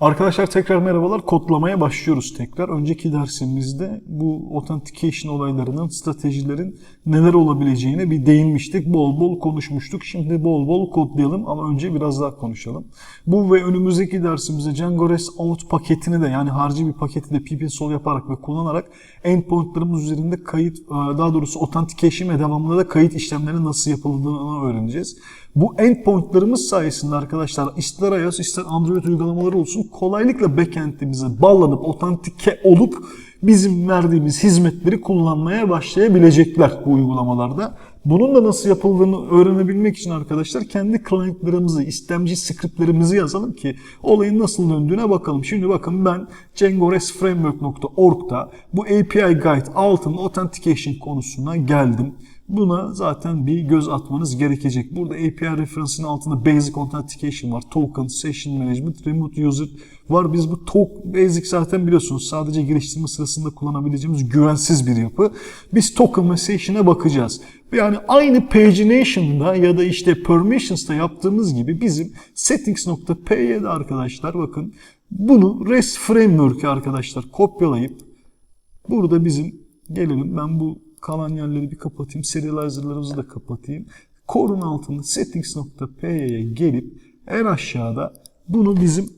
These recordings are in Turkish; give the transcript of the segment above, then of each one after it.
Arkadaşlar tekrar merhabalar. Kodlamaya başlıyoruz tekrar. Önceki dersimizde bu authentication olaylarının, stratejilerin neler olabileceğine bir değinmiştik. Bol bol konuşmuştuk. Şimdi bol bol kodlayalım ama önce biraz daha konuşalım. Bu ve önümüzdeki dersimizde Django REST Out paketini de yani harcı bir paketi de pp sol yaparak ve kullanarak endpointlarımız üzerinde kayıt, e, daha doğrusu authentication ve devamında da kayıt işlemleri nasıl yapıldığını öğreneceğiz. Bu endpointlarımız sayesinde arkadaşlar ister iOS ister Android uygulamaları olsun kolaylıkla backend'imize bağlanıp otantike olup bizim verdiğimiz hizmetleri kullanmaya başlayabilecekler bu uygulamalarda. Bunun da nasıl yapıldığını öğrenebilmek için arkadaşlar kendi client'larımızı, istemci scriptlerimizi yazalım ki olayın nasıl döndüğüne bakalım. Şimdi bakın ben django.restframework.org'da bu API Guide altında authentication konusuna geldim. Buna zaten bir göz atmanız gerekecek. Burada API referance'ın altında Basic Authentication var. Token, Session Management, Remote User var. Biz bu token, Basic zaten biliyorsunuz sadece geliştirme sırasında kullanabileceğimiz güvensiz bir yapı. Biz Token ve Session'a bakacağız. Yani aynı pagination'da ya da işte permissions'ta yaptığımız gibi bizim settings.py'de arkadaşlar bakın bunu REST framework'e arkadaşlar kopyalayıp burada bizim gelelim ben bu kalan yerleri bir kapatayım. Serializer'larımızı da kapatayım. Core'un altında settings.py'ye gelip en aşağıda bunu bizim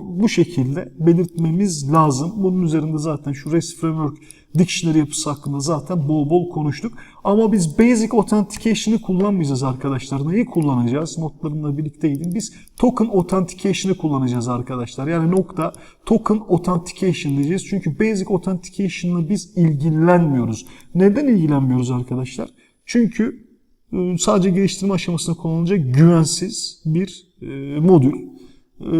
bu şekilde belirtmemiz lazım. Bunun üzerinde zaten şu REST Framework Dictionary yapısı hakkında zaten bol bol konuştuk. Ama biz Basic Authentication'ı kullanmayacağız arkadaşlar. Neyi kullanacağız? Notlarımla birlikteydim. Biz Token Authentication'ı kullanacağız arkadaşlar. Yani nokta Token Authentication diyeceğiz. Çünkü Basic Authentication'la biz ilgilenmiyoruz. Neden ilgilenmiyoruz arkadaşlar? Çünkü sadece geliştirme aşamasında kullanılacak güvensiz bir modül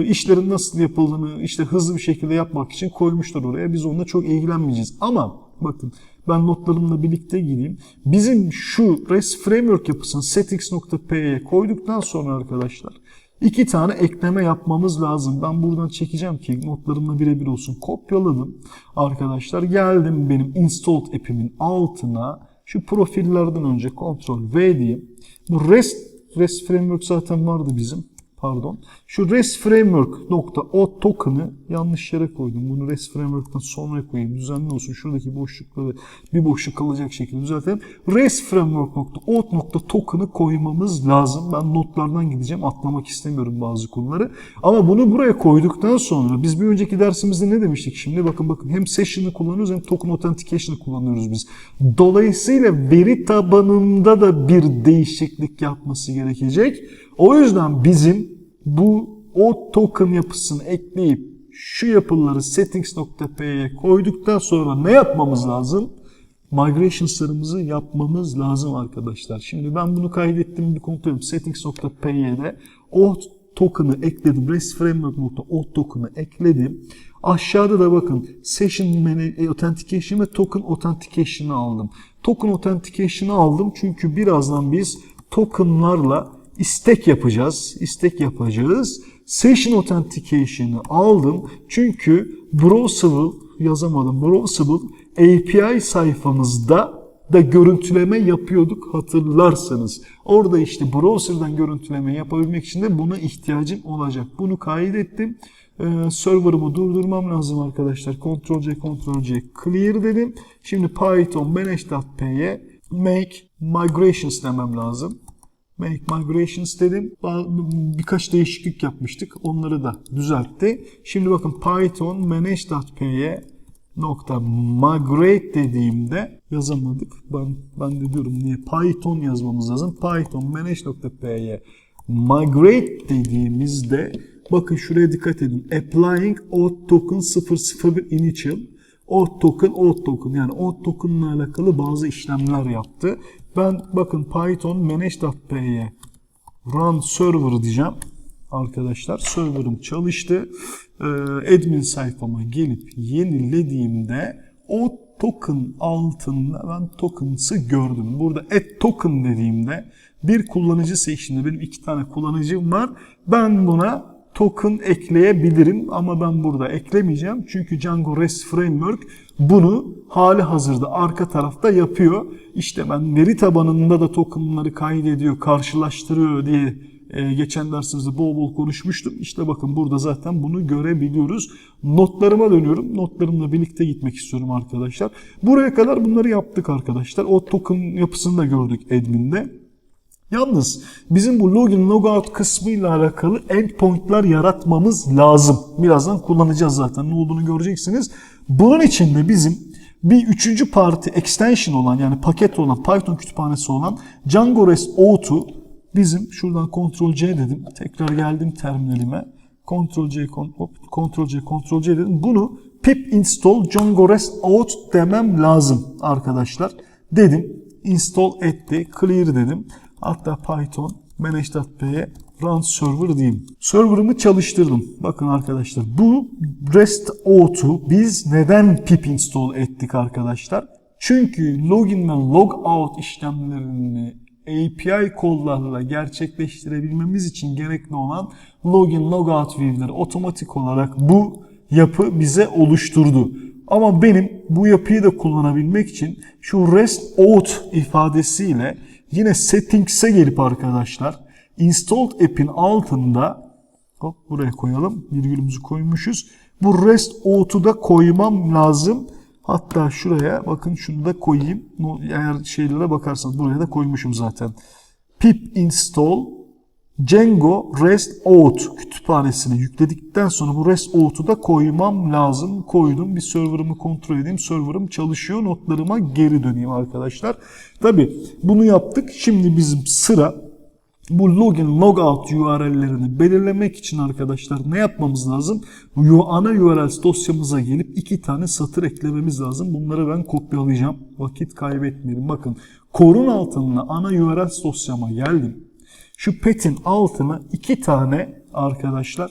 işlerin nasıl yapıldığını işte hızlı bir şekilde yapmak için koymuşlar oraya. Biz onunla çok ilgilenmeyeceğiz. Ama bakın ben notlarımla birlikte gideyim. Bizim şu REST Framework yapısını settings.py'ye koyduktan sonra arkadaşlar iki tane ekleme yapmamız lazım. Ben buradan çekeceğim ki notlarımla birebir olsun. Kopyaladım arkadaşlar. Geldim benim installed app'imin altına. Şu profillerden önce Ctrl V diyeyim. Bu REST, REST Framework zaten vardı bizim pardon. Şu REST Framework nokta o token'ı yanlış yere koydum. Bunu REST Framework'tan sonra koyayım. Düzenli olsun. Şuradaki boşlukları bir boşluk kalacak şekilde düzeltelim. REST Framework nokta o nokta token'ı koymamız lazım. Ben notlardan gideceğim. Atlamak istemiyorum bazı konuları. Ama bunu buraya koyduktan sonra biz bir önceki dersimizde ne demiştik? Şimdi bakın bakın hem session'ı kullanıyoruz hem token authentication'ı kullanıyoruz biz. Dolayısıyla veri tabanında da bir değişiklik yapması gerekecek. O yüzden bizim bu o token yapısını ekleyip şu yapıları settings.py'ye koyduktan sonra ne yapmamız lazım? Migrations'larımızı yapmamız lazım arkadaşlar. Şimdi ben bunu kaydettim bir kontrol edeyim. Settings.py'de o token'ı ekledim. REST framework.o token'ı ekledim. Aşağıda da bakın Session Authentication ve Token Authentication'ı aldım. Token Authentication'ı aldım çünkü birazdan biz tokenlarla istek yapacağız. İstek yapacağız. Session Authentication'ı aldım. Çünkü Browsable yazamadım. Browsable API sayfamızda da görüntüleme yapıyorduk hatırlarsanız. Orada işte browser'dan görüntüleme yapabilmek için de buna ihtiyacım olacak. Bunu kaydettim. Ee, server'ımı durdurmam lazım arkadaşlar. Ctrl-C, Ctrl-C clear dedim. Şimdi Python manage.p'ye make migrations demem lazım. Make migrations dedim. Birkaç değişiklik yapmıştık. Onları da düzeltti. Şimdi bakın Python manage.p'ye nokta migrate dediğimde yazamadık. Ben, ben de diyorum niye Python yazmamız lazım. Python manage.p'ye migrate dediğimizde bakın şuraya dikkat edin. Applying auth token 001 initial auth token auth token yani auth token ile alakalı bazı işlemler yaptı. Ben bakın Python manage.py'ye run server diyeceğim. Arkadaşlar serverım çalıştı. Ee, admin sayfama gelip yenilediğimde o token altında ben tokens'ı gördüm. Burada add token dediğimde bir kullanıcı seçtiğinde benim iki tane kullanıcım var. Ben buna token ekleyebilirim ama ben burada eklemeyeceğim. Çünkü Django REST Framework bunu hali hazırda arka tarafta yapıyor. İşte ben veri tabanında da tokenları kaydediyor, karşılaştırıyor diye e, geçen dersimizde bol bol konuşmuştum. İşte bakın burada zaten bunu görebiliyoruz. Notlarıma dönüyorum. Notlarımla birlikte gitmek istiyorum arkadaşlar. Buraya kadar bunları yaptık arkadaşlar. O token yapısını da gördük admin'de. Yalnız bizim bu login logout kısmıyla alakalı endpoint'lar yaratmamız lazım. Birazdan kullanacağız zaten ne olduğunu göreceksiniz. Bunun için de bizim bir üçüncü parti extension olan yani paket olan Python kütüphanesi olan Django REST Auth'u bizim şuradan Ctrl C dedim. Tekrar geldim terminalime. Ctrl C, Ctrl C, Ctrl C dedim. Bunu pip install Django REST Auth demem lazım arkadaşlar. Dedim. Install etti. Clear dedim. Hatta Python manage.p'ye run server diyeyim. Server'ımı çalıştırdım. Bakın arkadaşlar bu REST Auth'u biz neden pip install ettik arkadaşlar? Çünkü login ve logout işlemlerini API kollarla gerçekleştirebilmemiz için gerekli olan login logout view'leri otomatik olarak bu yapı bize oluşturdu. Ama benim bu yapıyı da kullanabilmek için şu REST auth ifadesiyle yine settings'e gelip arkadaşlar installed app'in altında hop buraya koyalım. Virgülümüzü koymuşuz. Bu REST auth'u da koymam lazım. Hatta şuraya bakın şunu da koyayım. Eğer şeylere bakarsanız buraya da koymuşum zaten. pip install Django REST Auth kütüphanesini yükledikten sonra bu REST Auth'u da koymam lazım. Koydum. Bir server'ımı kontrol edeyim. Server'ım çalışıyor. Notlarıma geri döneyim arkadaşlar. Tabi bunu yaptık. Şimdi bizim sıra bu login logout URL'lerini belirlemek için arkadaşlar ne yapmamız lazım? Ana URL dosyamıza gelip iki tane satır eklememiz lazım. Bunları ben kopyalayacağım. Vakit kaybetmeyelim. Bakın korun altına ana URL dosyama geldim. Şu pet'in altına iki tane arkadaşlar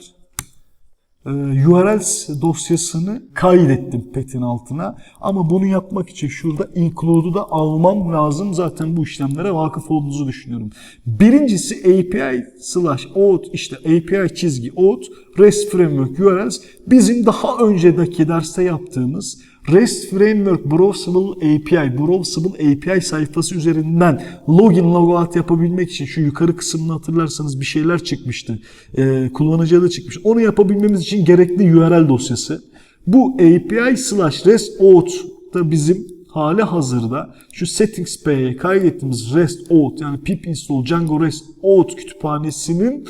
e, URL dosyasını kaydettim pet'in altına. Ama bunu yapmak için şurada include'u da almam lazım. Zaten bu işlemlere vakıf olduğunuzu düşünüyorum. Birincisi API slash auth işte API çizgi auth REST Framework URLs bizim daha öncedeki derste yaptığımız REST Framework Browsable API, Browsable API sayfası üzerinden login logout yapabilmek için şu yukarı kısmını hatırlarsanız bir şeyler çıkmıştı. Ee, kullanıcı adı çıkmış. Onu yapabilmemiz için gerekli URL dosyası. Bu API slash REST auth da bizim hali hazırda şu settings p'ye kaydettiğimiz REST auth yani pip install Django REST auth kütüphanesinin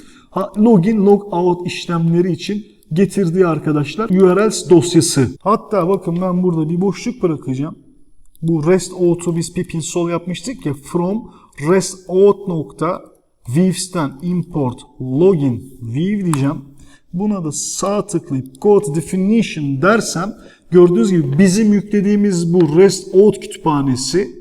login logout işlemleri için getirdiği arkadaşlar URLs dosyası. Hatta bakın ben burada bir boşluk bırakacağım. Bu REST auth'u biz pip install yapmıştık ya from REST auth nokta Vives'ten import login Viv diyeceğim. Buna da sağ tıklayıp code definition dersem gördüğünüz gibi bizim yüklediğimiz bu REST auth kütüphanesi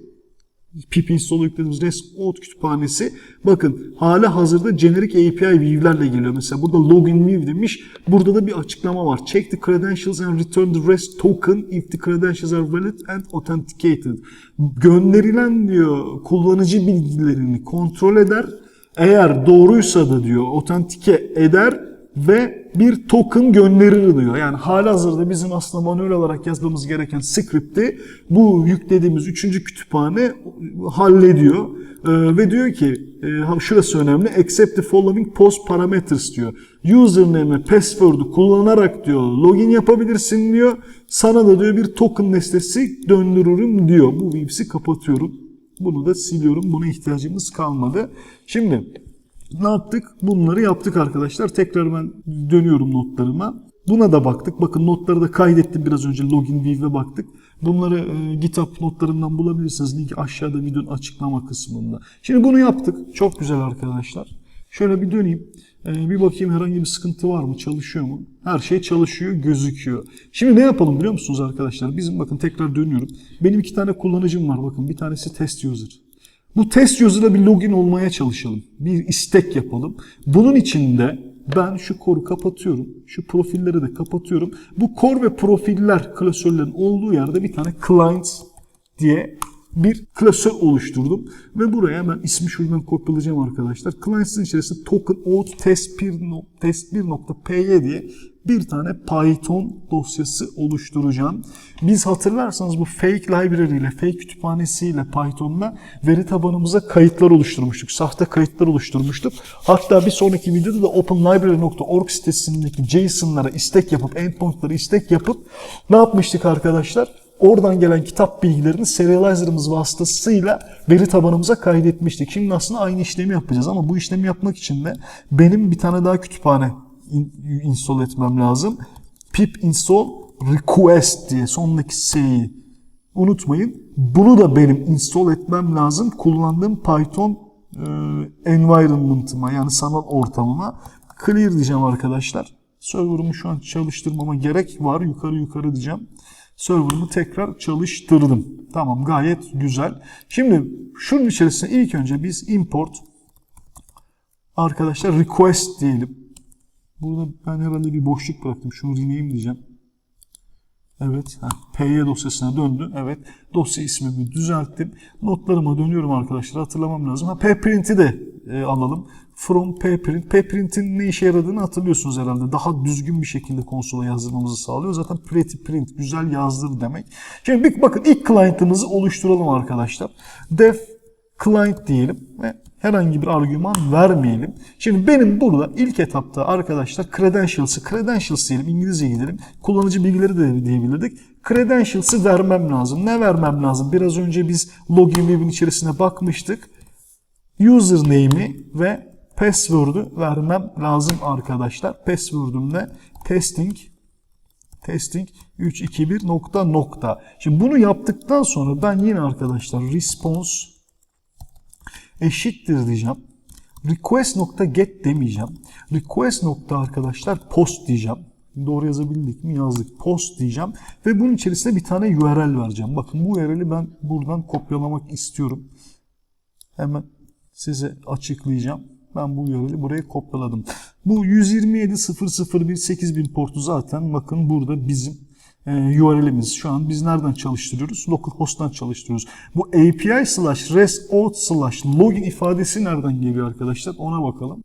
pip install REST auth kütüphanesi bakın hala hazırda generic API view'lerle geliyor. Mesela burada login view demiş. Burada da bir açıklama var. Check the credentials and return the REST token if the credentials are valid and authenticated. Gönderilen diyor kullanıcı bilgilerini kontrol eder. Eğer doğruysa da diyor otantike eder ve bir token gönderir diyor. Yani halihazırda bizim aslında manuel olarak yazmamız gereken script'i bu yüklediğimiz üçüncü kütüphane hallediyor. Ee, ve diyor ki e, şurası önemli accept the following post parameters diyor. Username ve password'u kullanarak diyor login yapabilirsin diyor. Sana da diyor bir token nesnesi döndürürüm diyor. Bu Vivs'i kapatıyorum. Bunu da siliyorum. Buna ihtiyacımız kalmadı. Şimdi ne yaptık? Bunları yaptık arkadaşlar. Tekrar ben dönüyorum notlarıma. Buna da baktık. Bakın notları da kaydettim biraz önce login view'e baktık. Bunları e, GitHub notlarından bulabilirsiniz. Linki aşağıda videonun açıklama kısmında. Şimdi bunu yaptık. Çok güzel arkadaşlar. Şöyle bir döneyim. E, bir bakayım herhangi bir sıkıntı var mı? Çalışıyor mu? Her şey çalışıyor, gözüküyor. Şimdi ne yapalım biliyor musunuz arkadaşlar? Bizim bakın tekrar dönüyorum. Benim iki tane kullanıcım var. Bakın bir tanesi test user. Bu test user'da bir login olmaya çalışalım. Bir istek yapalım. Bunun için de ben şu koru kapatıyorum. Şu profilleri de kapatıyorum. Bu core ve profiller klasörlerin olduğu yerde bir tane client diye bir klasör oluşturdum. Ve buraya ben ismi şuradan kopyalayacağım arkadaşlar. Clients'ın içerisinde token out test1 no- test1.py diye bir tane Python dosyası oluşturacağım. Biz hatırlarsanız bu fake library ile, fake kütüphanesiyle Python'la veri tabanımıza kayıtlar oluşturmuştuk. Sahte kayıtlar oluşturmuştuk. Hatta bir sonraki videoda da openlibrary.org sitesindeki JSON'lara istek yapıp, endpoint'ları istek yapıp ne yapmıştık arkadaşlar? Oradan gelen kitap bilgilerini serializer'ımız vasıtasıyla veri tabanımıza kaydetmiştik. Şimdi aslında aynı işlemi yapacağız ama bu işlemi yapmak için de benim bir tane daha kütüphane in- install etmem lazım. pip install request diye sondaki S'yi unutmayın. Bunu da benim install etmem lazım. Kullandığım Python e, environment'ıma yani sanal ortamıma clear diyeceğim arkadaşlar. Server'ımı şu an çalıştırmama gerek var. Yukarı yukarı diyeceğim. Server'ımı tekrar çalıştırdım. Tamam gayet güzel. Şimdi şunun içerisine ilk önce biz import arkadaşlar request diyelim. Burada ben herhalde bir boşluk bıraktım. Şunu rename diyeceğim. Evet. PY dosyasına döndü. Evet. Dosya ismimi düzelttim. Notlarıma dönüyorum arkadaşlar. Hatırlamam lazım. Ha, pprint'i de e, alalım. From pprint. Pprint'in ne işe yaradığını hatırlıyorsunuz herhalde. Daha düzgün bir şekilde konsola yazdırmamızı sağlıyor. Zaten pretty print. Güzel yazdır demek. Şimdi bir, bakın ilk client'ımızı oluşturalım arkadaşlar. Def client diyelim ve herhangi bir argüman vermeyelim. Şimdi benim burada ilk etapta arkadaşlar credentials'ı, credentials diyelim İngilizce gidelim. Kullanıcı bilgileri de diyebilirdik. Credentials'ı vermem lazım. Ne vermem lazım? Biraz önce biz login web'in içerisine bakmıştık. Username'i ve password'u vermem lazım arkadaşlar. Password'um ne? Testing testing 321 nokta nokta. Şimdi bunu yaptıktan sonra ben yine arkadaşlar response eşittir diyeceğim. Request nokta get demeyeceğim. Request nokta arkadaşlar post diyeceğim. Doğru yazabildik mi? Yazdık. Post diyeceğim. Ve bunun içerisine bir tane URL vereceğim. Bakın bu URL'i ben buradan kopyalamak istiyorum. Hemen size açıklayacağım. Ben bu URL'i buraya kopyaladım. Bu 127.001.8000 portu zaten bakın burada bizim e, URL'imiz. Şu an biz nereden çalıştırıyoruz? Localhost'tan çalıştırıyoruz. Bu API slash REST auth slash login ifadesi nereden geliyor arkadaşlar? Ona bakalım.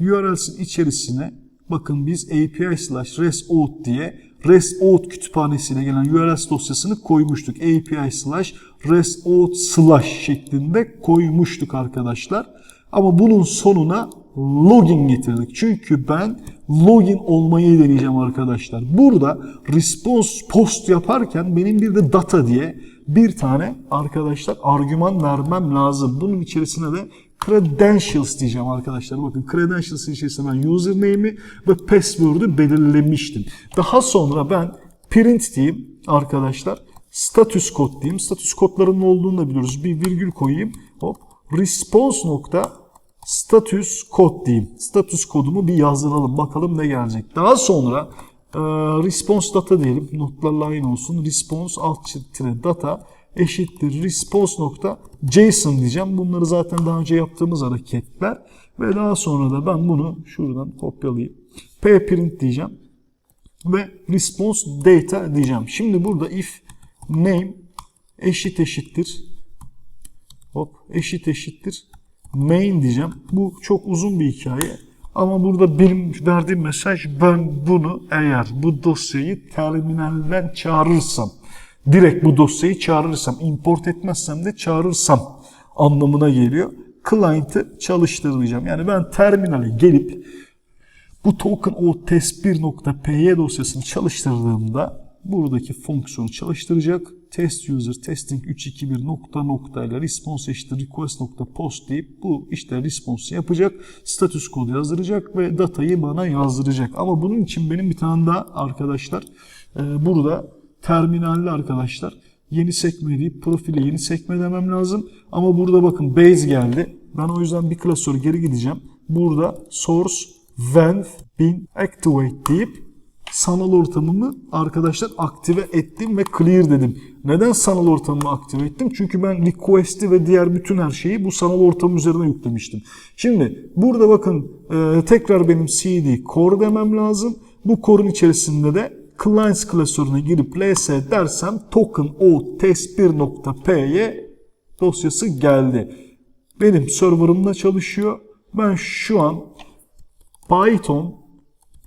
URL'sin içerisine bakın biz API slash REST auth diye REST auth kütüphanesiyle gelen URL dosyasını koymuştuk. API slash REST auth slash şeklinde koymuştuk arkadaşlar. Ama bunun sonuna login getirdik. Çünkü ben login olmayı deneyeceğim arkadaşlar. Burada response post yaparken benim bir de data diye bir tane arkadaşlar argüman vermem lazım. Bunun içerisine de credentials diyeceğim arkadaşlar. Bakın credentials içerisinde ben username'i ve password'ü belirlemiştim. Daha sonra ben print diyeyim arkadaşlar. Status kod diyeyim. Status kodlarının olduğunu da biliyoruz. Bir virgül koyayım. Hop. Response nokta status kod diyeyim. Status kodumu bir yazdıralım. Bakalım ne gelecek. Daha sonra e, response data diyelim. Notlarla aynı olsun. Response alt çizgi data eşittir response nokta JSON diyeceğim. Bunları zaten daha önce yaptığımız hareketler. Ve daha sonra da ben bunu şuradan kopyalayayım. pprint diyeceğim. Ve response data diyeceğim. Şimdi burada if name eşit eşittir hop eşit eşittir main diyeceğim. Bu çok uzun bir hikaye. Ama burada benim verdiğim mesaj ben bunu eğer bu dosyayı terminalden çağırırsam direkt bu dosyayı çağırırsam import etmezsem de çağırırsam anlamına geliyor. Client'ı çalıştıracağım. Yani ben terminale gelip bu token o test1.py dosyasını çalıştırdığımda buradaki fonksiyonu çalıştıracak. Test user testing 321 nokta nokta ile response eşittir request nokta post deyip bu işte response yapacak. Status kodu yazdıracak ve datayı bana yazdıracak. Ama bunun için benim bir tane daha arkadaşlar e, burada terminalli arkadaşlar yeni sekme deyip profile yeni sekme demem lazım. Ama burada bakın base geldi. Ben o yüzden bir klasör geri gideceğim. Burada source when bin activate deyip sanal ortamımı arkadaşlar aktive ettim ve clear dedim. Neden sanal ortamımı aktive ettim? Çünkü ben request'i ve diğer bütün her şeyi bu sanal ortam üzerine yüklemiştim. Şimdi burada bakın e, tekrar benim cd core demem lazım. Bu core'un içerisinde de clients klasörüne girip ls dersem token o test1.py dosyası geldi. Benim serverımda çalışıyor. Ben şu an Python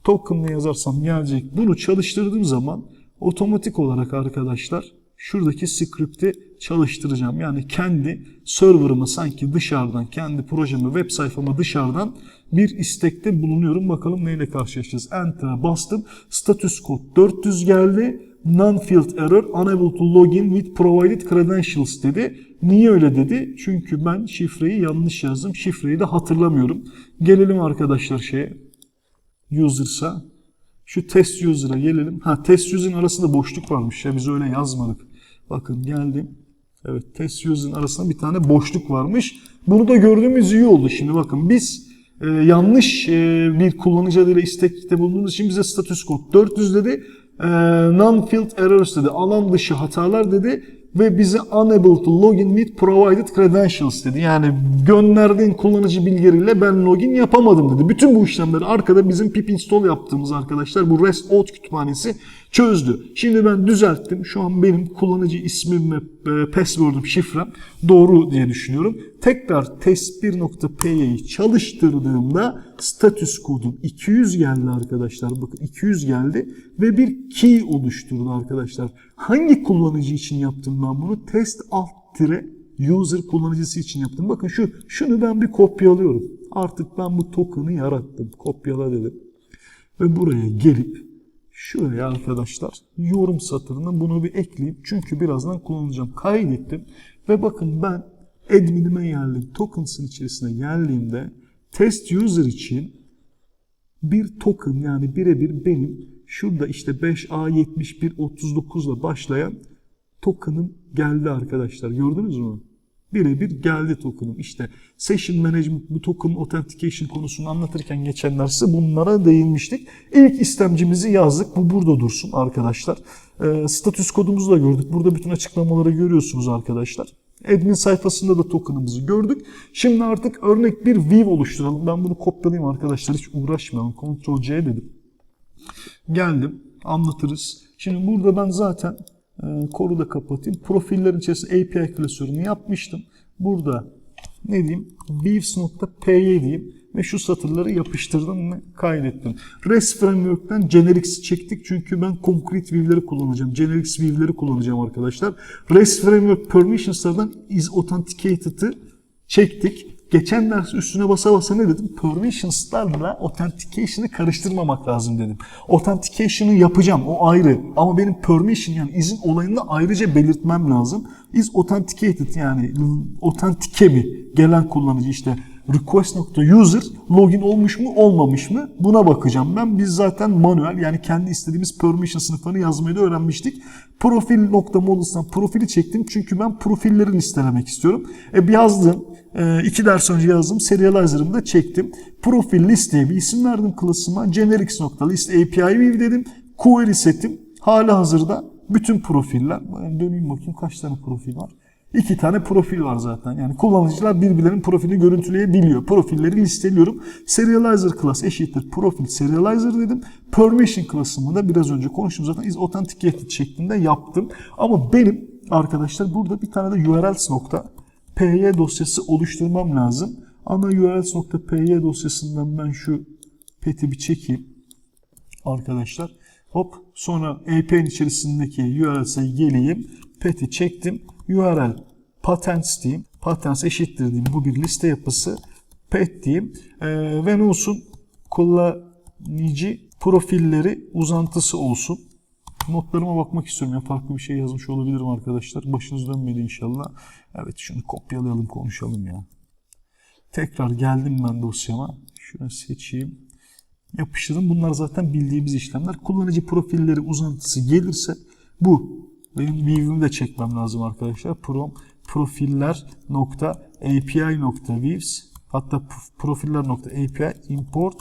token'la yazarsam gelecek. Bunu çalıştırdığım zaman otomatik olarak arkadaşlar şuradaki script'i çalıştıracağım. Yani kendi server'ıma sanki dışarıdan, kendi projemi, web sayfama dışarıdan bir istekte bulunuyorum. Bakalım neyle karşılaşacağız. Enter'a bastım. Status code 400 geldi. Non-field error, unable to login with provided credentials dedi. Niye öyle dedi? Çünkü ben şifreyi yanlış yazdım. Şifreyi de hatırlamıyorum. Gelelim arkadaşlar şeye. User'sa. Şu test user'a gelelim. Ha test user'ın arasında boşluk varmış ya biz öyle yazmadık. Bakın geldim. Evet test user'ın arasında bir tane boşluk varmış. Bunu da gördüğümüz iyi oldu. Şimdi bakın biz e, yanlış e, bir kullanıcı adıyla istekte bulunduğumuz için bize status code 400 dedi. E, non-field errors dedi. Alan dışı hatalar dedi ve bize unable to login with provided credentials dedi. Yani gönderdiğin kullanıcı bilgileriyle ben login yapamadım dedi. Bütün bu işlemleri arkada bizim pip install yaptığımız arkadaşlar bu REST auth kütüphanesi çözdü. Şimdi ben düzelttim. Şu an benim kullanıcı ismim ve e, password'um, şifrem doğru diye düşünüyorum. Tekrar test1.py'yi çalıştırdığımda status kodum 200 geldi arkadaşlar. Bakın 200 geldi ve bir key oluşturdu arkadaşlar. Hangi kullanıcı için yaptım ben bunu? Test alt tire user kullanıcısı için yaptım. Bakın şu şunu ben bir kopyalıyorum. Artık ben bu token'ı yarattım. Kopyala dedim. Ve buraya gelip şuraya arkadaşlar yorum satırına bunu bir ekleyip çünkü birazdan kullanacağım. Kaydettim ve bakın ben adminime geldim. Tokens'ın içerisine geldiğimde test user için bir token yani birebir benim şurada işte 5A7139 ile başlayan token'ım geldi arkadaşlar. Gördünüz mü? Birebir geldi token'ım. İşte Session Management bu token authentication konusunu anlatırken geçenlerse bunlara değinmiştik. İlk istemcimizi yazdık. Bu burada dursun arkadaşlar. Ee, status kodumuzu da gördük. Burada bütün açıklamaları görüyorsunuz arkadaşlar. Admin sayfasında da token'ımızı gördük. Şimdi artık örnek bir view oluşturalım. Ben bunu kopyalayayım arkadaşlar. Hiç uğraşmayalım. Ctrl C dedim. Geldim. Anlatırız. Şimdi burada ben zaten e, koru da kapatayım. Profillerin içerisinde API klasörünü yapmıştım. Burada ne diyeyim? Views.py diyeyim ve şu satırları yapıştırdım ve kaydettim. REST Framework'ten Generics'i çektik çünkü ben Concrete View'leri kullanacağım. Generics View'leri kullanacağım arkadaşlar. REST Framework Permissions'lardan is Authenticated'ı çektik. Geçen ders üstüne basa basa ne dedim? Permissions'larla Authentication'ı karıştırmamak lazım dedim. Authentication'ı yapacağım o ayrı. Ama benim permission yani izin olayını ayrıca belirtmem lazım. Is authenticated yani authentique mi? Gelen kullanıcı işte request.user login olmuş mu olmamış mı buna bakacağım ben. Biz zaten manuel yani kendi istediğimiz permission sınıflarını yazmayı da öğrenmiştik. Profil.models'tan profili çektim çünkü ben profilleri listelemek istiyorum. E yazdım. E, iki ders önce yazdım. Serializer'ımı da çektim. Profil listeye bir isim verdim klasıma. Generics.list API view dedim. Query setim. Hala hazırda bütün profiller. Ben döneyim bakayım kaç tane profil var. İki tane profil var zaten. Yani kullanıcılar birbirlerinin profilini görüntüleyebiliyor. Profilleri listeliyorum. Serializer class eşittir profil serializer dedim. Permission class'ımı da biraz önce konuştum zaten is authenticated şeklinde yaptım. Ama benim arkadaşlar burada bir tane de urls nokta py dosyası oluşturmam lazım. Ana urls.py dosyasından ben şu peti bir çekeyim arkadaşlar. Hop sonra API'nin içerisindeki URL'e geleyim. Pet'i çektim. URL patents diyeyim. Patents eşittir diyeyim. Bu bir liste yapısı. Pet diyeyim. Ee, ve ne olsun? Kullanıcı profilleri uzantısı olsun. Notlarıma bakmak istiyorum. Ya farklı bir şey yazmış olabilirim arkadaşlar. Başınız dönmedi inşallah. Evet şunu kopyalayalım konuşalım ya. Tekrar geldim ben dosyama. Şunu seçeyim. Yapıştırdım. Bunlar zaten bildiğimiz işlemler. Kullanıcı profilleri uzantısı gelirse bu benim view'ümü de çekmem lazım arkadaşlar. From profiller nokta API nokta views hatta profiller nokta API import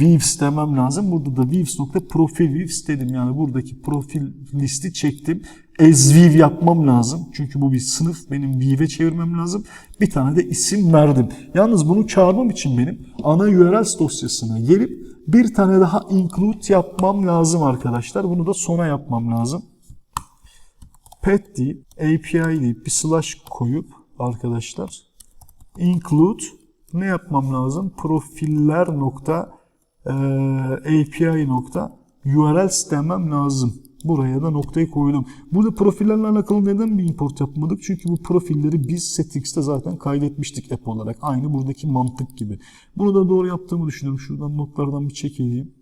views demem lazım. Burada da views dedim. Yani buradaki profil listi çektim. As view yapmam lazım. Çünkü bu bir sınıf. Benim view'e çevirmem lazım. Bir tane de isim verdim. Yalnız bunu çağırmam için benim ana URLs dosyasına gelip Bir tane daha include yapmam lazım arkadaşlar. Bunu da sona yapmam lazım. Pet deyip API deyip bir slash koyup arkadaşlar include ne yapmam lazım? Profiller nokta e, API nokta URLs demem lazım. Buraya da noktayı koydum. Burada profillerle alakalı neden bir import yapmadık? Çünkü bu profilleri biz settings'te zaten kaydetmiştik app olarak. Aynı buradaki mantık gibi. Bunu da doğru yaptığımı düşünüyorum. Şuradan notlardan bir çekeyim.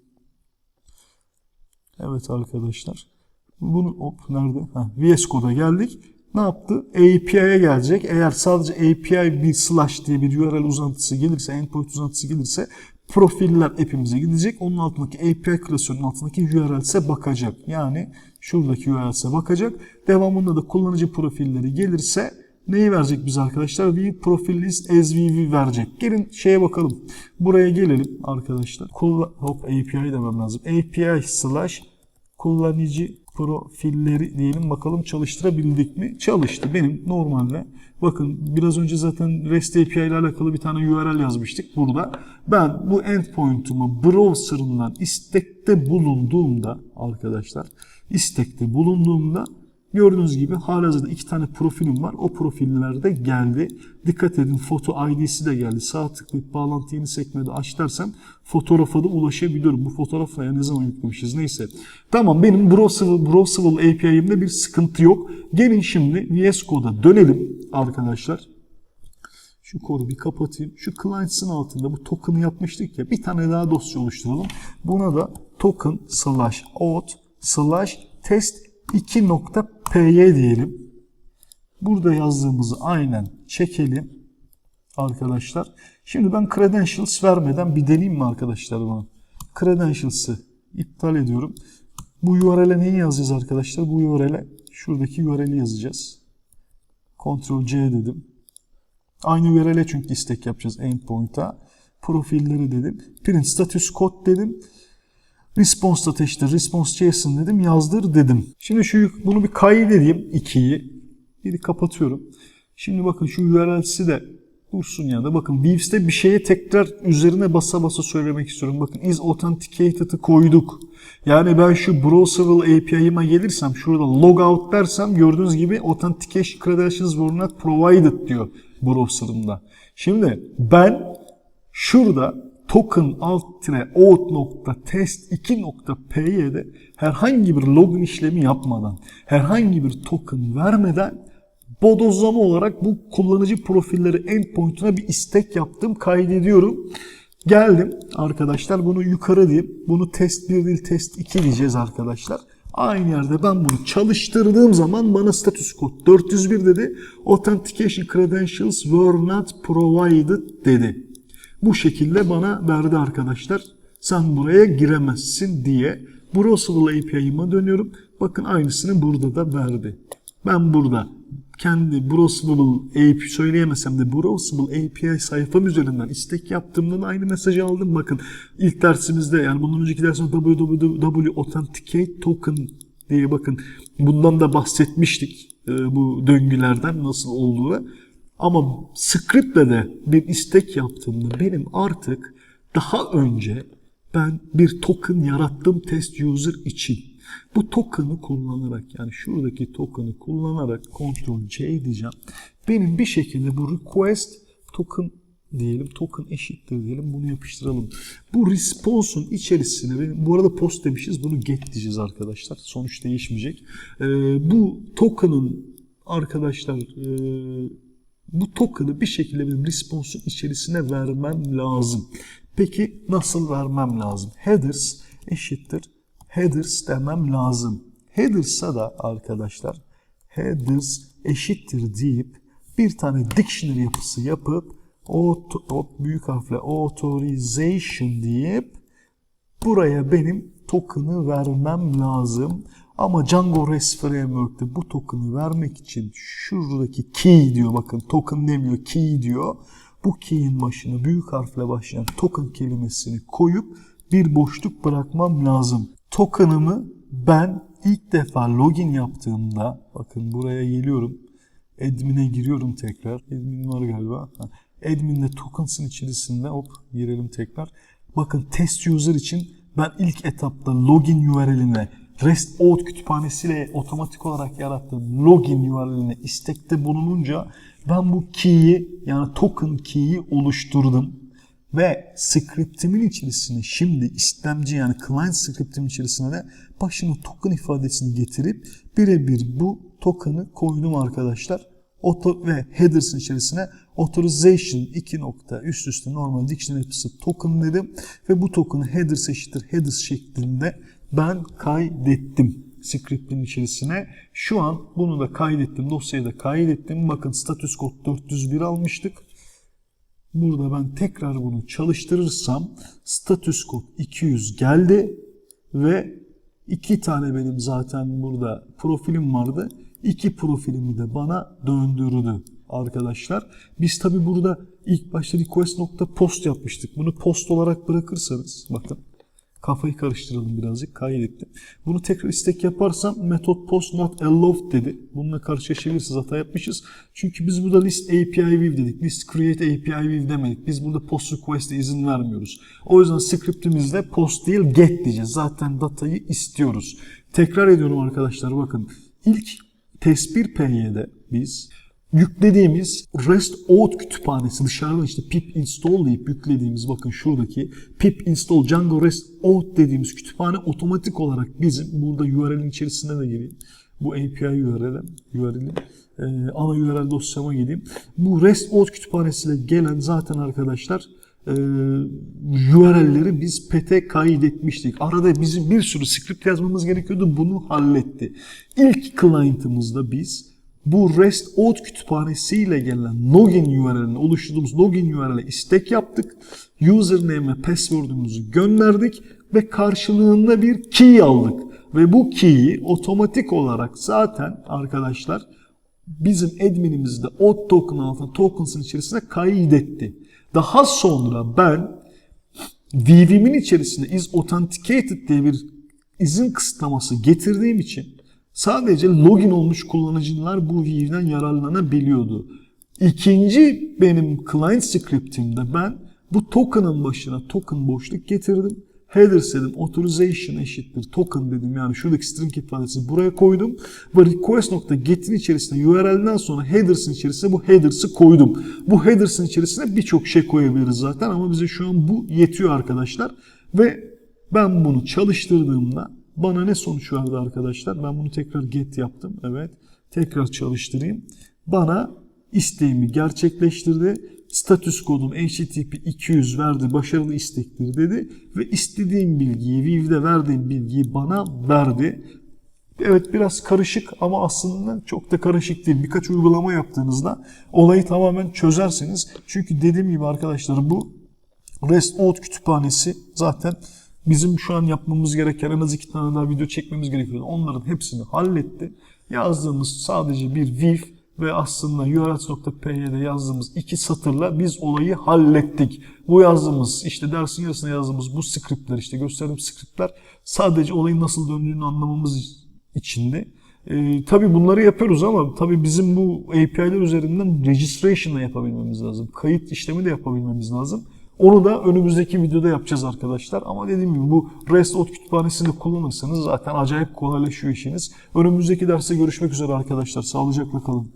Evet arkadaşlar. Bunu hop nerede? Ha, VS Code'a geldik. Ne yaptı? API'ye gelecek. Eğer sadece API bir slash diye bir URL uzantısı gelirse, endpoint uzantısı gelirse profiller app'imize gidecek. Onun altındaki API klasörünün altındaki URL'se bakacak. Yani şuradaki URL'se bakacak. Devamında da kullanıcı profilleri gelirse neyi verecek bize arkadaşlar? View profil list as verecek. Gelin şeye bakalım. Buraya gelelim arkadaşlar. Kullan hop API demem lazım. API slash kullanıcı profilleri diyelim bakalım çalıştırabildik mi? Çalıştı. Benim normalde bakın biraz önce zaten REST API ile alakalı bir tane URL yazmıştık burada. Ben bu endpoint'umu browser'ından istekte bulunduğumda arkadaşlar istekte bulunduğumda Gördüğünüz gibi halihazırda iki tane profilim var. O profillerde geldi. Dikkat edin foto ID'si de geldi. Sağ tıklayıp bağlantı yeni sekmede aç dersem fotoğrafa da ulaşabiliyorum. Bu fotoğrafı ya ne zaman yüklemişiz neyse. Tamam benim Browsable, Browsable API'imde bir sıkıntı yok. Gelin şimdi VS Code'a dönelim arkadaşlar. Şu kodu bir kapatayım. Şu clients'ın altında bu token'ı yapmıştık ya. Bir tane daha dosya oluşturalım. Buna da token slash auth slash test 2.py diyelim. Burada yazdığımızı aynen çekelim arkadaşlar. Şimdi ben credentials vermeden bir deneyeyim mi arkadaşlar bunu? Credentials'ı iptal ediyorum. Bu URL'e neyi yazacağız arkadaşlar? Bu URL'e şuradaki URL'i yazacağız. Ctrl C dedim. Aynı URL'e çünkü istek yapacağız endpoint'a. Profilleri dedim. Print status code dedim. Response ateştir, response JSON dedim, yazdır dedim. Şimdi şu bunu bir kaydedeyim 2'yi. Biri kapatıyorum. Şimdi bakın şu URL'si de dursun ya da bakın Weaves'te bir şeye tekrar üzerine basa basa söylemek istiyorum. Bakın is authenticated'ı koyduk. Yani ben şu browserable API'ıma gelirsem şurada logout dersem gördüğünüz gibi authentication credentials were not provided diyor browser'ımda. Şimdi ben şurada token alt tire out nokta test 2.py'de herhangi bir login işlemi yapmadan, herhangi bir token vermeden bodozlama olarak bu kullanıcı profilleri endpoint'una bir istek yaptım, kaydediyorum. Geldim arkadaşlar bunu yukarı diyeyim. Bunu test 1 değil test 2 diyeceğiz arkadaşlar. Aynı yerde ben bunu çalıştırdığım zaman bana status kod 401 dedi. Authentication credentials were not provided dedi. Bu şekilde bana verdi arkadaşlar. Sen buraya giremezsin diye. Browsable API'ıma dönüyorum. Bakın aynısını burada da verdi. Ben burada kendi Browsable API söyleyemesem de Browsable API sayfam üzerinden istek yaptığımda da aynı mesajı aldım. Bakın ilk dersimizde yani bundan önceki dersimizde www authenticate token diye bakın bundan da bahsetmiştik bu döngülerden nasıl olduğu. Ama script'le de bir istek yaptığımda benim artık daha önce ben bir token yarattım test user için. Bu token'ı kullanarak yani şuradaki token'ı kullanarak Ctrl C diyeceğim. Benim bir şekilde bu request token diyelim token eşittir diyelim bunu yapıştıralım. Bu response'un içerisine benim, bu arada post demişiz bunu get diyeceğiz arkadaşlar. Sonuç değişmeyecek. Ee, bu token'ın arkadaşlar e, bu token'ı bir şekilde benim response'un içerisine vermem lazım. Peki nasıl vermem lazım? Headers eşittir headers demem lazım. Headers'a da arkadaşlar headers eşittir deyip bir tane dictionary yapısı yapıp o, o büyük harfle authorization deyip buraya benim token'ı vermem lazım. Ama Django REST Framework'te bu token'ı vermek için şuradaki key diyor bakın token demiyor key diyor. Bu key'in başına büyük harfle başlayan token kelimesini koyup bir boşluk bırakmam lazım. Token'ımı ben ilk defa login yaptığımda bakın buraya geliyorum. Admin'e giriyorum tekrar. Admin var galiba. Admin'de tokens'ın içerisinde hop girelim tekrar. Bakın test user için ben ilk etapta login URL'ine REST out kütüphanesiyle otomatik olarak yarattığım login URL'ine istekte bulununca ben bu key'i yani token key'i oluşturdum. Ve scriptimin içerisine şimdi istemci yani client scriptimin içerisine de başına token ifadesini getirip birebir bu token'ı koydum arkadaşlar. Auto ve headers'ın içerisine authorization 2 nokta üst üste normal dictionary yapısı token dedim ve bu token'ı headers eşittir headers şeklinde ben kaydettim script'in içerisine. Şu an bunu da kaydettim. Dosyayı da kaydettim. Bakın status kod 401 almıştık. Burada ben tekrar bunu çalıştırırsam status kod 200 geldi ve iki tane benim zaten burada profilim vardı. İki profilimi de bana döndürdü arkadaşlar. Biz tabi burada ilk başta request.post yapmıştık. Bunu post olarak bırakırsanız bakın kafayı karıştıralım birazcık kaydettim. Bunu tekrar istek yaparsam method post not allowed dedi. Bununla karşılaşabilirsiniz hata yapmışız. Çünkü biz burada list API view dedik. List create API view demedik. Biz burada post request'e izin vermiyoruz. O yüzden scriptimizde post değil get diyeceğiz. Zaten datayı istiyoruz. Tekrar ediyorum arkadaşlar bakın. İlk test 1 PY'de biz yüklediğimiz REST out kütüphanesi dışarıdan işte pip install deyip yüklediğimiz bakın şuradaki pip install Django REST out dediğimiz kütüphane otomatik olarak bizim burada URL'in içerisinde de gireyim. Bu API URL'e URL'in e, ana URL dosyama gideyim. Bu REST out kütüphanesiyle gelen zaten arkadaşlar e, URL'leri biz PET'e kaydetmiştik. Arada bizim bir sürü script yazmamız gerekiyordu. Bunu halletti. İlk client'ımızda biz bu REST out kütüphanesiyle gelen login URL'ini oluşturduğumuz login URL'e istek yaptık. Username ve password'umuzu gönderdik ve karşılığında bir key aldık. Ve bu key'i otomatik olarak zaten arkadaşlar bizim adminimiz de auth token altına tokens'ın içerisine kaydetti. Daha sonra ben VVM'in içerisinde is authenticated diye bir izin kısıtlaması getirdiğim için sadece login olmuş kullanıcılar bu Vive'den yararlanabiliyordu. İkinci benim client scriptimde ben bu token'ın başına token boşluk getirdim. Headers dedim, authorization eşittir token dedim yani şuradaki string ifadesi buraya koydum. Ve request.get'in içerisine URL'den sonra headers'ın içerisine bu headers'ı koydum. Bu headers'ın içerisine birçok şey koyabiliriz zaten ama bize şu an bu yetiyor arkadaşlar. Ve ben bunu çalıştırdığımda bana ne sonuç verdi arkadaşlar? Ben bunu tekrar get yaptım. Evet. Tekrar çalıştırayım. Bana isteğimi gerçekleştirdi. Status kodum HTTP 200 verdi, başarılı istektir dedi ve istediğim bilgiyi, Vive'de verdiğim bilgiyi bana verdi. Evet biraz karışık ama aslında çok da karışık değil. Birkaç uygulama yaptığınızda olayı tamamen çözersiniz. Çünkü dediğim gibi arkadaşlar bu REST out kütüphanesi zaten bizim şu an yapmamız gereken en az iki tane daha video çekmemiz gerekiyordu. Onların hepsini halletti. Yazdığımız sadece bir Vive ve aslında urls.py'de yazdığımız iki satırla biz olayı hallettik. Bu yazdığımız işte dersin yarısında yazdığımız bu scriptler işte gösterdiğim scriptler sadece olayın nasıl döndüğünü anlamamız içindi. Ee, tabii bunları yapıyoruz ama tabii bizim bu API'ler üzerinden registration da yapabilmemiz lazım. Kayıt işlemi de yapabilmemiz lazım. Onu da önümüzdeki videoda yapacağız arkadaşlar. Ama dediğim gibi bu REST out kütüphanesini kullanırsanız zaten acayip kolaylaşıyor işiniz. Önümüzdeki derste görüşmek üzere arkadaşlar. Sağlıcakla kalın.